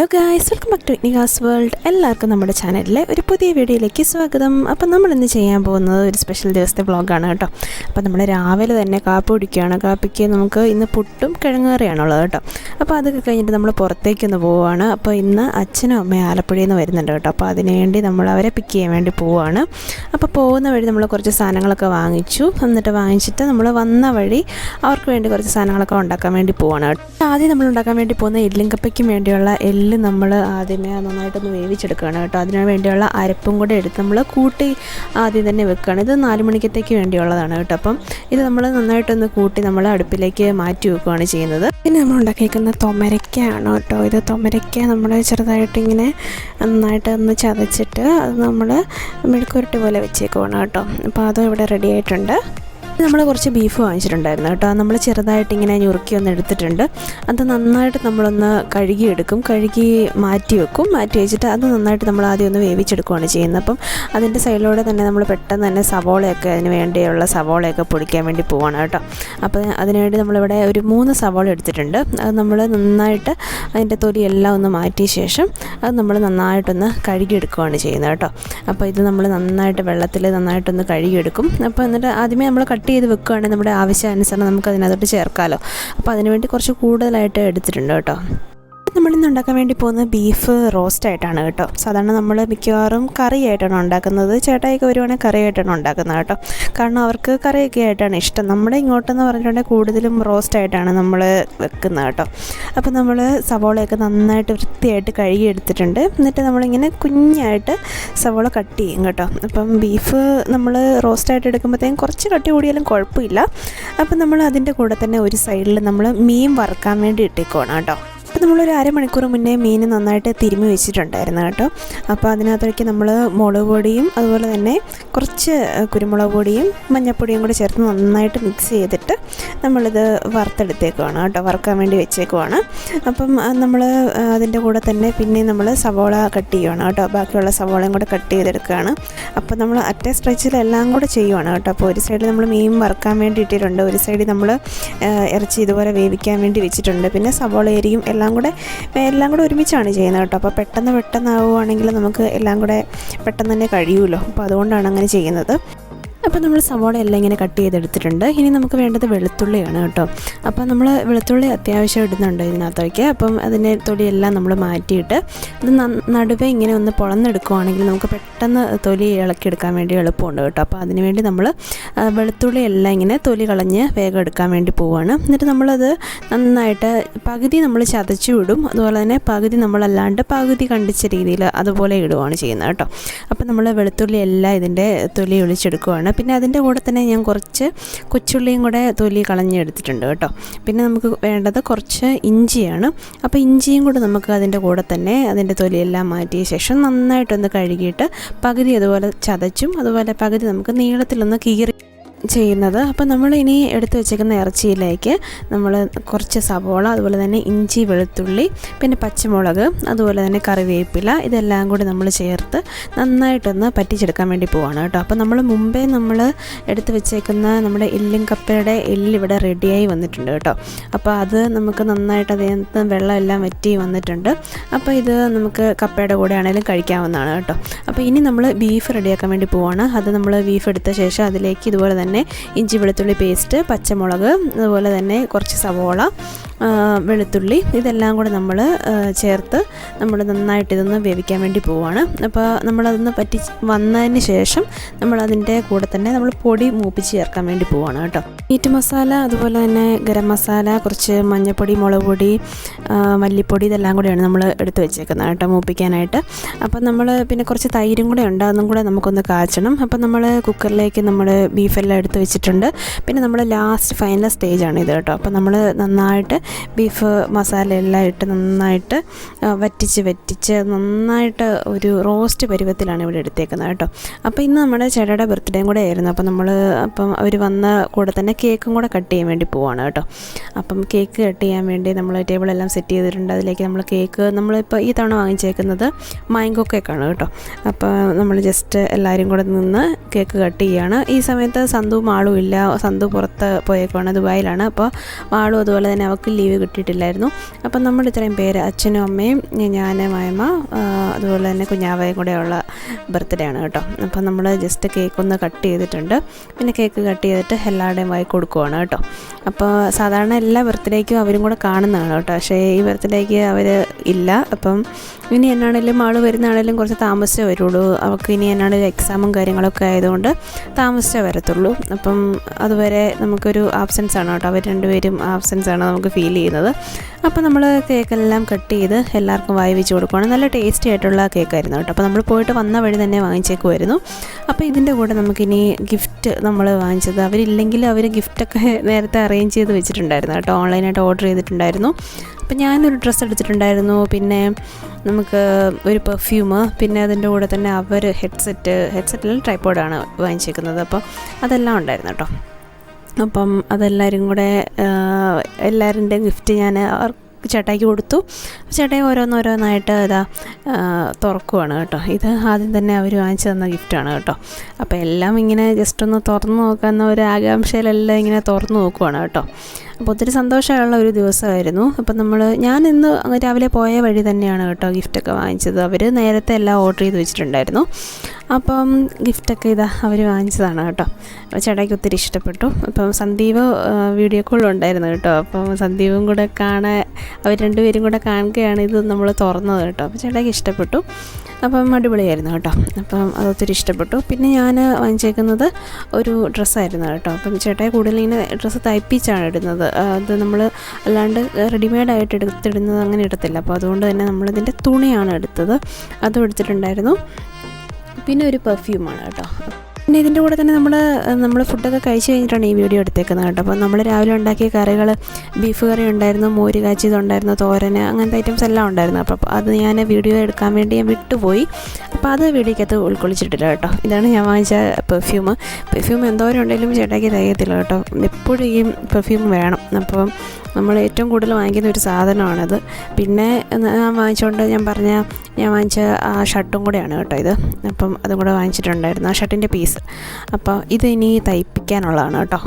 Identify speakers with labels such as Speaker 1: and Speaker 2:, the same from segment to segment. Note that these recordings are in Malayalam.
Speaker 1: Hello guys welcome back to Nigas world എല്ലാവർക്കും നമ്മുടെ ചാനലിലെ ഒരു പുതിയ വീഡിയോയിലേക്ക് സ്വാഗതം. അപ്പം നമ്മൾ ഇന്ന് ചെയ്യാൻ പോകുന്നത് ഒരു സ്പെഷ്യൽ ദിവസത്തെ വ്ളോഗാണ് കേട്ടോ. അപ്പം നമ്മൾ രാവിലെ തന്നെ കാപ്പി കുടിക്കുകയാണ്. കാപ്പിക്ക് നമുക്ക് ഇന്ന് പുട്ടും കിഴങ്ങേറിയാണുള്ളത് കേട്ടോ. അപ്പോൾ അതൊക്കെ കഴിഞ്ഞിട്ട് നമ്മൾ പുറത്തേക്കൊന്ന് പോവുകയാണ്. അപ്പോൾ ഇന്ന് അച്ഛനും അമ്മയും ആലപ്പുഴയിൽ നിന്ന് വരുന്നുണ്ട് കേട്ടോ. അപ്പോൾ അതിനുവേണ്ടി നമ്മൾ അവരെ പിക്ക് ചെയ്യാൻ വേണ്ടി പോവുകയാണ്. അപ്പോൾ പോകുന്ന വഴി നമ്മൾ കുറച്ച് സാധനങ്ങളൊക്കെ വാങ്ങിച്ചു. എന്നിട്ട് വാങ്ങിച്ചിട്ട് നമ്മൾ വന്ന വഴി അവർക്ക് വേണ്ടി കുറച്ച് സാധനങ്ങളൊക്കെ ഉണ്ടാക്കാൻ വേണ്ടി പോവുകയാണ്. ആദ്യം നമ്മൾ ഉണ്ടാക്കാൻ വേണ്ടി പോകുന്ന എല്ലും കപ്പയ്ക്കും വേണ്ടിയുള്ള എല്ല് നമ്മൾ ആദ്യമേ നന്നായിട്ടൊന്ന് വേവിച്ചെടുക്കുകയാണ് കേട്ടോ. അതിന് വേണ്ടിയുള്ള അരപ്പും കൂടെ എടുത്ത് നമ്മൾ കൂട്ടി ആദ്യം തന്നെ വെക്കുകയാണ്. ഇത് നാല് മണിക്കത്തേക്ക് വേണ്ടിയുള്ളതാണ് കേട്ടോ. അപ്പം ഇത് നമ്മൾ നന്നായിട്ടൊന്ന് കൂട്ടി നമ്മൾ അടുപ്പിലേക്ക് മാറ്റി വെക്കുകയാണ് ചെയ്യുന്നത്. പിന്നെ നമ്മൾ ഉണ്ടാക്കിയിരിക്കുന്ന തൊമരക്കയാണ് കേട്ടോ. ഇത് തൊമരക്ക നമ്മൾ ചെറുതായിട്ടിങ്ങനെ നന്നായിട്ട് ഒന്ന് ചതച്ചിട്ട് അത് നമ്മൾ മെഴുക്കുരുട്ടി പോലെ വെച്ചേക്കുവാണ് കേട്ടോ. അപ്പോൾ അതും ഇവിടെ റെഡി ആയിട്ടുണ്ട്. നമ്മൾ കുറച്ച് ബീഫ് വാങ്ങിച്ചിട്ടുണ്ടായിരുന്നു കേട്ടോ. നമ്മൾ ചെറുതായിട്ട് ഇങ്ങനെ ഞുറുക്കി ഒന്ന് എടുത്തിട്ടുണ്ട്. അത് നന്നായിട്ട് നമ്മളൊന്ന് കഴുകിയെടുക്കും. കഴുകി മാറ്റി വെക്കും. മാറ്റി വെച്ചിട്ട് അത് നന്നായിട്ട് നമ്മൾ ആദ്യം ഒന്ന് വേവിച്ചെടുക്കുകയാണ് ചെയ്യുന്നത്. അപ്പം അതിന്റെ സൈഡിലൂടെ തന്നെ നമ്മൾ പെട്ടെന്ന് തന്നെ സവോളയൊക്കെ അതിന് വേണ്ടിയുള്ള സവോളയൊക്കെ പൊടിക്കാൻ വേണ്ടി പോവാണ് കേട്ടോ. അപ്പോൾ അതിനുവേണ്ടി നമ്മളിവിടെ ഒരു മൂന്ന് സവോള എടുത്തിട്ടുണ്ട്. അത് നമ്മൾ നന്നായിട്ട് അതിന്റെ തൊലിയെല്ലാം ഒന്ന് മാറ്റിയ ശേഷം അത് നമ്മൾ നന്നായിട്ടൊന്ന് കഴുകിയെടുക്കുകയാണ് ചെയ്യുന്നത് കേട്ടോ. അപ്പോൾ ഇത് നമ്മൾ നന്നായിട്ട് വെള്ളത്തിൽ നന്നായിട്ടൊന്ന് കഴുകിയെടുക്കും. അപ്പോൾ എന്നിട്ട് ആദ്യമേ നമ്മൾ കട്ട് ചെയ്ത് വെക്കുകയാണെങ്കിൽ നമ്മുടെ ആവശ്യാനുസരണം നമുക്ക് അതിനകത്തോട്ട് ചേർക്കാമല്ലോ അപ്പോൾ അതിനുവേണ്ടി കുറച്ച് കൂടുതലായിട്ട് എടുത്തിട്ടുണ്ട് കേട്ടോ. നമ്മളിന്ന് ഉണ്ടാക്കാൻ വേണ്ടി പോകുന്നത് ബീഫ് റോസ്റ്റ് ആയിട്ടാണ് കേട്ടോ. സാധാരണ നമ്മൾ മിക്കവാറും കറി ആയിട്ടാണ് ഉണ്ടാക്കുന്നത്. ചേട്ടായിക്ക് വരുവാണെങ്കിൽ കറിയായിട്ടാണ് ഉണ്ടാക്കുന്നത് കേട്ടോ. കാരണം അവർക്ക് കറിയൊക്കെ ആയിട്ടാണ് ഇഷ്ടം. നമ്മുടെ ഇങ്ങോട്ടെന്ന് പറഞ്ഞിട്ടുണ്ടെങ്കിൽ കൂടുതലും റോസ്റ്റ് ആയിട്ടാണ് നമ്മൾ വെക്കുന്നത് കേട്ടോ. അപ്പോൾ നമ്മൾ സവോളയൊക്കെ നന്നായിട്ട് വൃത്തിയായിട്ട് കഴുകി എടുത്തിട്ടുണ്ട് എന്നിട്ട് നമ്മളിങ്ങനെ കുഞ്ഞായിട്ട് സവോള കട്ട് ചെയ്യും കേട്ടോ. അപ്പം ബീഫ് നമ്മൾ റോസ്റ്റ് ആയിട്ട് എടുക്കുമ്പോഴത്തേക്കും കുറച്ച് കട്ടി കൂടിയാലും കുഴപ്പമില്ല. അപ്പം നമ്മൾ അതിന്റെ കൂടെ തന്നെ ഒരു സൈഡിൽ നമ്മൾ മീൻ വറുക്കാൻ വേണ്ടി ഇട്ടേക്കുവാണ് കേട്ടോ. അപ്പോൾ നമ്മളൊരു അരമണിക്കൂർ മുന്നേ മീൻ നന്നായിട്ട് തിരുമ്മി വെച്ചിട്ടുണ്ടായിരുന്നു കേട്ടോ. അപ്പോൾ അതിനകത്തേക്ക് നമ്മൾ മുളക് പൊടിയും അതുപോലെ തന്നെ കുറച്ച് കുരുമുളക് പൊടിയും മഞ്ഞൾപ്പൊടിയും കൂടി ചേർത്ത് നന്നായിട്ട് മിക്സ് ചെയ്തിട്ട് നമ്മളിത് വറുത്തെടുത്തേക്കുവാണ് കേട്ടോ. വറുക്കാൻ വേണ്ടി വെച്ചേക്കുവാണ്. അപ്പം നമ്മൾ അതിന്റെ കൂടെ തന്നെ പിന്നെ നമ്മൾ സവോള കട്ട് ചെയ്യുവാണ് കേട്ടോ. ബാക്കിയുള്ള സവോളയും കൂടെ കട്ട് ചെയ്തെടുക്കുകയാണ്. അപ്പോൾ നമ്മൾ അറ്റ സ്ട്രെച്ചിൽ എല്ലാം കൂടെ ചെയ്യുവാണ് കേട്ടോ. അപ്പോൾ ഒരു സൈഡിൽ നമ്മൾ മീൻ വറുക്കാൻ വേണ്ടി ഇട്ടിട്ടുണ്ട്. ഒരു സൈഡിൽ നമ്മൾ ഇറച്ചി ഇതുപോലെ വേവിക്കാൻ വേണ്ടി വെച്ചിട്ടുണ്ട്. പിന്നെ സവോള എരിയും എല്ലാം കൂടെ എല്ലാം കൂടെ ഒരുമിച്ചാണ് ചെയ്യുന്നത് കേട്ടോ. അപ്പോൾ പെട്ടെന്ന് പെട്ടെന്നാവുകയാണെങ്കിൽ നമുക്ക് എല്ലാം കൂടെ പെട്ടെന്ന് തന്നെ കഴിയുമല്ലോ. അപ്പോൾ അതുകൊണ്ടാണ് അങ്ങനെ ചെയ്യുന്നത്. അപ്പോൾ നമ്മൾ സവോള എല്ലാം ഇങ്ങനെ കട്ട് ചെയ്തെടുത്തിട്ടുണ്ട്. ഇനി നമുക്ക് വേണ്ടത് വെളുത്തുള്ളിയാണ് കേട്ടോ. അപ്പോൾ നമ്മൾ വെളുത്തുള്ളി അത്യാവശ്യം ഇടുന്നുണ്ട് ഇതിനകത്തേക്ക്. അപ്പം അതിന്റെ തൊലിയെല്ലാം നമ്മൾ മാറ്റിയിട്ട് ഇത് നടുവേ ഇങ്ങനെ ഒന്ന് പൊളന്നെടുക്കുവാണെങ്കിൽ നമുക്ക് പെട്ടെന്ന് തൊലി ഇളക്കിയെടുക്കാൻ വേണ്ടി എളുപ്പമുണ്ട് കേട്ടോ. അപ്പോൾ അതിന് വേണ്ടി നമ്മൾ വെളുത്തുള്ളി എല്ലാം ഇങ്ങനെ തൊലി കളഞ്ഞ് വേഗം എടുക്കാൻ വേണ്ടി പോവുകയാണ് എന്നിട്ട് നമ്മളത് നന്നായിട്ട് പകുതി നമ്മൾ ചതച്ചു വിടും. അതുപോലെ തന്നെ പകുതി നമ്മളല്ലാണ്ട് പകുതി കണ്ടിച്ച രീതിയിൽ അതുപോലെ ഇടുവാണ് ചെയ്യുന്നത് കേട്ടോ. അപ്പോൾ നമ്മൾ വെളുത്തുള്ളി എല്ലാം ഇതിന്റെ തൊലി ഒളിച്ചെടുക്കുകയാണ് പിന്നെ അതിന്റെ കൂടെ തന്നെ ഞാൻ കുറച്ച് കൊച്ചുള്ളിയും കൂടെ തൊലി കളഞ്ഞെടുത്തിട്ടുണ്ട് കേട്ടോ. പിന്നെ നമുക്ക് വേണ്ടത് കുറച്ച് ഇഞ്ചിയാണ്. അപ്പോൾ ഇഞ്ചിയും കൂടെ നമുക്ക് അതിന്റെ കൂടെ തന്നെ അതിന്റെ തൊലിയെല്ലാം മാറ്റിയ ശേഷം നന്നായിട്ടൊന്ന് കഴുകിയിട്ട് പകുതി അതുപോലെ ചതച്ചും അതുപോലെ പകുതി നമുക്ക് നീളത്തിലൊന്ന് കീറി ചെയ്യുന്നത്. അപ്പോൾ നമ്മൾ ഇനി എടുത്തു വെച്ചേക്കുന്ന ഇറച്ചിയിലേക്ക് നമ്മൾ കുറച്ച് സവോള അതുപോലെ തന്നെ ഇഞ്ചി വെളുത്തുള്ളി പിന്നെ പച്ചമുളക് അതുപോലെ തന്നെ കറിവേപ്പില ഇതെല്ലാം കൂടി നമ്മൾ ചേർത്ത് നന്നായിട്ടൊന്ന് പറ്റിച്ചെടുക്കാൻ വേണ്ടി പോവാണ് കേട്ടോ. അപ്പോൾ നമ്മൾ മുമ്പേ നമ്മൾ എടുത്തു വെച്ചേക്കുന്ന നമ്മുടെ എല്ലും കപ്പയുടെ എല്ലിവിടെ റെഡിയായി വന്നിട്ടുണ്ട് കേട്ടോ. അപ്പോൾ അത് നമുക്ക് നന്നായിട്ട് അതിനകത്ത് വെള്ളമെല്ലാം വറ്റി വന്നിട്ടുണ്ട്. അപ്പോൾ ഇത് നമുക്ക് കപ്പയുടെ കൂടെ ആണെങ്കിലും കഴിക്കാവുന്നതാണ് കേട്ടോ. അപ്പോൾ ഇനി നമ്മൾ ബീഫ് റെഡിയാക്കാൻ വേണ്ടി പോവാണ്. അത് നമ്മൾ ബീഫ് എടുത്ത ശേഷം അതിലേക്ക് ഇതുപോലെ തന്നെ ഇഞ്ചി വെളുത്തുള്ളി പേസ്റ്റ് പച്ചമുളക് അതുപോലെ തന്നെ കുറച്ച് സവോള വെളുത്തുള്ളി ഇതെല്ലാം കൂടെ നമ്മൾ ചേർത്ത് നമ്മൾ നന്നായിട്ട് ഇതൊന്ന് വേവിക്കാൻ വേണ്ടി പോവാണ്. അപ്പോൾ നമ്മളതൊന്ന് പറ്റി വന്നതിന് ശേഷം നമ്മളതിന്റെ കൂടെ തന്നെ നമ്മൾ പൊടി മൂപ്പിച്ച് ചേർക്കാൻ വേണ്ടി പോവാണ് കേട്ടോ. മീറ്റ് മസാല അതുപോലെ തന്നെ ഗരം മസാല കുറച്ച് മഞ്ഞൾപ്പൊടി മുളക് പൊടി മല്ലിപ്പൊടി ഇതെല്ലാം കൂടെയാണ് നമ്മൾ എടുത്ത് വെച്ചേക്കുന്നത് കേട്ടോ മൂപ്പിക്കാനായിട്ട്. അപ്പം നമ്മൾ പിന്നെ കുറച്ച് തൈരും കൂടെ ഉണ്ട് അതും കൂടെ നമുക്കൊന്ന് കാച്ചണം. അപ്പം നമ്മൾ കുക്കറിലേക്ക് നമ്മൾ ബീഫെല്ലാം എടുത്ത് വെച്ചിട്ടുണ്ട്. പിന്നെ നമ്മൾ ലാസ്റ്റ് ഫൈനൽ സ്റ്റേജാണ് ഇത് കേട്ടോ. അപ്പം നമ്മൾ നന്നായിട്ട് ബീഫ് മസാല എല്ലാം ഇട്ട് നന്നായിട്ട് വറ്റിച്ച് വറ്റിച്ച് നന്നായിട്ട് ഒരു റോസ്റ്റ് പരുവത്തിലാണ് ഇവിടെ എടുത്തേക്കുന്നത് കേട്ടോ. അപ്പോൾ ഇന്ന് നമ്മുടെ ചേട്ടയുടെ ബർത്ത്ഡേയും കൂടെ ആയിരുന്നു. അപ്പോൾ നമ്മൾ അപ്പം അവർ വന്ന കൂടെ തന്നെ കേക്കും കൂടെ കട്ട് ചെയ്യാൻ വേണ്ടി പോവാണ് കേട്ടോ. അപ്പം കേക്ക് കട്ട് ചെയ്യാൻ വേണ്ടി നമ്മൾ ടേബിളെല്ലാം സെറ്റ് ചെയ്തിട്ടുണ്ട്. അതിലേക്ക് നമ്മൾ കേക്ക് നമ്മളിപ്പോൾ ഈ തവണ വാങ്ങിച്ചേക്കുന്നത് മാംഗോ കേക്കാണ് കേട്ടോ. അപ്പോൾ നമ്മൾ ജസ്റ്റ് എല്ലാവരും കൂടെ നിന്ന് കേക്ക് കട്ട് ചെയ്യുകയാണ് ഈ സമയത്ത് സന്തു മാളും ഇല്ല. സന്തു പുറത്ത് പോയേക്കുവാണ് ദുബായിലാണ്. അപ്പോൾ മാളും അതുപോലെ തന്നെ അവൾക്ക് ലീവ് കിട്ടിയിട്ടില്ലായിരുന്നു. അപ്പം നമ്മൾ ഇത്രയും പേര് അച്ഛനും അമ്മയും മായമ്മ ആ, അതുപോലെ തന്നെ കുഞ്ഞാവയും കൂടെയുള്ള ബർത്ത്ഡേ ആണ് കേട്ടോ. അപ്പം നമ്മൾ ജസ്റ്റ് കേക്ക് ഒന്ന് കട്ട് ചെയ്തിട്ടുണ്ട്. പിന്നെ കേക്ക് കട്ട് ചെയ്തിട്ട് എല്ലാവരുടെയും വായി കൊടുക്കുവാണ് കേട്ടോ. അപ്പോൾ സാധാരണ എല്ലാ ബർത്ത്ഡേക്കും അവരും കൂടെ കാണുന്നതാണ് കേട്ടോ. പക്ഷേ ഈ ബർത്ത്ഡേക്ക് അവർ ഇല്ല. അപ്പം ഇനി എന്നാണേലും ആൾ വരുന്നതാണേലും കുറച്ച് താമസിച്ചേ വരുള്ളൂ. അവൾക്ക് ഇനി എന്നാണേലും എക്സാമും കാര്യങ്ങളൊക്കെ ആയതുകൊണ്ട് താമസിച്ചേ വരത്തുള്ളൂ. അപ്പം അതുവരെ നമുക്കൊരു ആബ്സെൻസ് ആണ് കേട്ടോ. അവർ രണ്ടുപേരും ആബ്സെൻസ് ആണ് നമുക്ക് ഫീൽ ചെയ്യുന്നത്. അപ്പോൾ നമ്മൾ കേക്കെല്ലാം കട്ട് ചെയ്ത് എല്ലാവർക്കും വായി വെച്ച് കൊടുക്കുവാണ്. നല്ല ടേസ്റ്റി ആയിട്ടുള്ള കേക്കായിരുന്നു കേട്ടോ. അപ്പോൾ നമ്മൾ പോയിട്ട് വന്ന വഴി തന്നെ വാങ്ങിച്ചേക്കുമായിരുന്നു അപ്പോൾ ഇതിന്റെ കൂടെ നമുക്കിനി ഗിഫ്റ്റ് നമ്മൾ വാങ്ങിച്ചത് അവരില്ലെങ്കിൽ അവർ ഗിഫ്റ്റൊക്കെ നേരത്തെ അറേഞ്ച് ചെയ്ത് വെച്ചിട്ടുണ്ടായിരുന്നു കേട്ടോ. ഓൺലൈനായിട്ട് ഓർഡർ ചെയ്തിട്ടുണ്ടായിരുന്നു. അപ്പോൾ ഞാനൊരു ഡ്രസ്സ് എടുത്തിട്ടുണ്ടായിരുന്നു. പിന്നെ നമുക്ക് ഒരു പെർഫ്യൂം പിന്നെ അതിന്റെ കൂടെ തന്നെ അവർ ഹെഡ്സെറ്റ് ഹെഡ്സെറ്റിൽ ട്രൈപ്പോഡാണ് വാങ്ങിച്ചേക്കുന്നത്. അപ്പോൾ അതെല്ലാം ഉണ്ടായിരുന്നു കേട്ടോ. അപ്പം അതെല്ലാവരും കൂടെ എല്ലാവരുടെയും ഗിഫ്റ്റ് ഞാൻ ചേട്ടായിക്ക് കൊടുത്തു. ചേട്ടായി ഓരോന്നോരോന്നായിട്ട് ഇതാ തുറക്കുവാണ് കേട്ടോ. ഇത് ആദ്യം തന്നെ അവർ വാങ്ങിച്ചു തന്ന ഗിഫ്റ്റാണ് കേട്ടോ. അപ്പോൾ എല്ലാം ഇങ്ങനെ ജസ്റ്റ് ഒന്ന് തുറന്നു നോക്കുന്ന ഒരു ആകാംക്ഷയിലെല്ലാം ഇങ്ങനെ തുറന്നു നോക്കുവാണ് കേട്ടോ. അപ്പോൾ ഒത്തിരി സന്തോഷമുള്ള ഒരു ദിവസമായിരുന്നു. അപ്പം നമ്മൾ ഞാൻ ഇന്ന് രാവിലെ പോയ വഴി തന്നെയാണ് കേട്ടോ ഗിഫ്റ്റൊക്കെ വാങ്ങിച്ചത്. അവർ നേരത്തെ എല്ലാം ഓർഡർ ചെയ്ത് വെച്ചിട്ടുണ്ടായിരുന്നു. അപ്പം ഗിഫ്റ്റൊക്കെ ഇതാ അവർ വാങ്ങിച്ചതാണ് കേട്ടോ. ചേട്ടായിക്ക് ഒത്തിരി ഇഷ്ടപ്പെട്ടു. അപ്പം സന്ദീപ് വീഡിയോ കോളുണ്ടായിരുന്നു കേട്ടോ. അപ്പം സന്ദീപും കൂടെ കാണാൻ അവർ രണ്ടുപേരും കൂടെ കാണുകയാണ് ഇത് നമ്മൾ തുറന്നത് കേട്ടോ. അപ്പോൾ ചേട്ടായിക്ക് ഇഷ്ടപ്പെട്ടു. അപ്പം അടിപൊളിയായിരുന്നു കേട്ടോ. അപ്പം അതൊത്തിരി ഇഷ്ടപ്പെട്ടു. പിന്നെ ഞാൻ വാങ്ങിച്ചേക്കുന്നത് ഒരു ഡ്രസ്സായിരുന്നു കേട്ടോ. അപ്പം ചേട്ടായി കൂടുതൽ ഇങ്ങനെ ഡ്രസ്സ് തയ്പ്പിച്ചാണ് ഇടുന്നത്. അത് നമ്മൾ അല്ലാണ്ട് റെഡിമെയ്ഡായിട്ട് എടുത്തിടുന്നത് അങ്ങനെ ഇടത്തില്ല. അപ്പോൾ അതുകൊണ്ട് തന്നെ നമ്മളിതിന്റെ തുണിയാണ് എടുത്തത്. അതും എടുത്തിട്ടുണ്ടായിരുന്നു. പിന്നെ ഒരു പെർഫ്യൂമാണ് കേട്ടോ. പിന്നെ ഇതിന്റെ കൂടെ തന്നെ നമ്മൾ നമ്മൾ ഫുഡൊക്കെ കഴിച്ച് കഴിഞ്ഞിട്ടാണ് ഈ വീഡിയോ എടുത്തേക്കുന്നത് കേട്ടോ. അപ്പോൾ നമ്മൾ രാവിലെ ഉണ്ടാക്കിയ കറികൾ ബീഫ് കറി ഉണ്ടായിരുന്നു മോര് കാച്ചിയതുണ്ടായിരുന്നു തോരന് അങ്ങനത്തെ ഐറ്റംസ് എല്ലാം ഉണ്ടായിരുന്നു. അപ്പോൾ അത് ഞാൻ വീഡിയോ എടുക്കാൻ വേണ്ടി ഞാൻ വിട്ടുപോയി. അപ്പോൾ അത് വീഡിയോക്കകത്ത് ഉൾക്കൊള്ളിച്ചിട്ടില്ല കേട്ടോ. ഇതാണ് ഞാൻ വാങ്ങിച്ച പെർഫ്യൂം പെർഫ്യൂം എന്തോരം ഉണ്ടെങ്കിലും ചേട്ടാക്കി തയ്യത്തില്ല കേട്ടോ. എപ്പോഴും ഈ പെർഫ്യൂം വേണം. അപ്പം നമ്മൾ ഏറ്റവും കൂടുതൽ വാങ്ങിക്കുന്ന ഒരു സാധനമാണത്. പിന്നെ ഞാൻ വാങ്ങിച്ചുകൊണ്ട് ഞാൻ പറഞ്ഞ ഞാൻ വാങ്ങിച്ച ആ ഷർട്ടും കൂടെയാണ് കേട്ടോ ഇത്. അപ്പം അതും കൂടെ വാങ്ങിച്ചിട്ടുണ്ടായിരുന്നു. ആ ഷർട്ടിന്റെ പീസ്. അപ്പോൾ ഇത് ഇനി തയ്പ്പിക്കാനുള്ളതാണ് കേട്ടോ.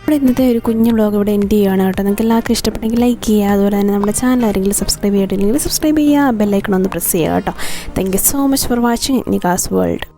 Speaker 1: നമ്മുടെ ഇന്നത്തെ ഒരു കുഞ്ഞു ബ്ലോഗ് ഇവിടെ എൻഡ് ചെയ്യുകയാണ് കേട്ടോ. നിങ്ങൾക്ക് എല്ലാവർക്കും ഇഷ്ടപ്പെട്ടെങ്കിൽ ലൈക്ക് ചെയ്യുക. അതുപോലെ തന്നെ നമ്മുടെ ചാനൽ ആരെങ്കിലും സബ്സ്ക്രൈബ് ചെയ്തിട്ടില്ലെങ്കിൽ സബ്സ്ക്രൈബ് ചെയ്യുക. ബെല്ലൈക്കൺ ഒന്ന് പ്രസ് ചെയ്യുക കേട്ടോ. Thank you so much for watching Nikas world